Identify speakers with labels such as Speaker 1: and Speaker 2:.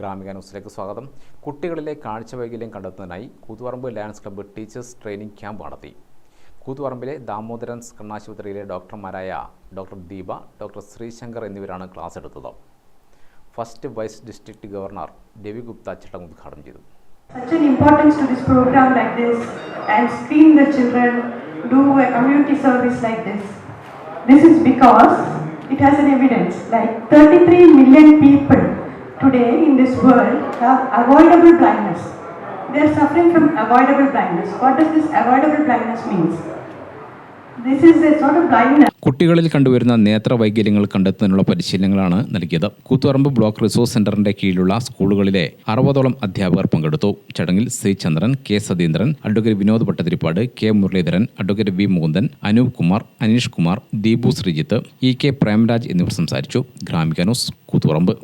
Speaker 1: ഗ്രാമിക ന്യൂസിലേക്ക് സ്വാഗതം. കുട്ടികളിലെ കാഴ്ചവൈകല്യം കണ്ടെത്തുന്നതിനായി Koothuparamba Lions club teachers training camp നടത്തി. കൂത്തുപറമ്പിലെ ദാമോദരൻ കണ്ണാശുപത്രിയിലെ ഡോക്ടർമാരായ ഡോക്ടർ ദീപ ഡോക്ടർ ശ്രീശങ്കർ എന്നിവരാണ് ക്ലാസ് എടുത്തത്. First vice district governor Ravi Gupta ചടങ്ങ് ഉദ്ഘാടനം ചെയ്തു.
Speaker 2: Such an importance to this program like this and screen the children, do a community service like this. This is because it has an evidence like 33 million people today in this world have avoidable blindness. They are suffering from avoidable blindness. What does this avoidable blindness blindness.
Speaker 1: കുട്ടികളിൽ കണ്ടുവരുന്ന നേത്രവൈകല്യങ്ങൾ കണ്ടെത്തുന്നതിനുള്ള പരിശീലനങ്ങളാണ് നൽകിയത് Koothuparamba block resource സെന്ററിന്റെ കീഴിലുള്ള സ്കൂളുകളിലെ അറുപതോളം അധ്യാപകർ പങ്കെടുത്തു ചടങ്ങിൽ C Chandran K Satheendran advocate Vinod Bhattathiripad K Muraleedharan advocate V Mukundan Anoop Kumar Aneesh Kumar Deepu Sreejith E K Premraj എന്നിവർ സംസാരിച്ചു ഗ്രാമിക ന്യൂസ് കൂത്തുപറമ്പ്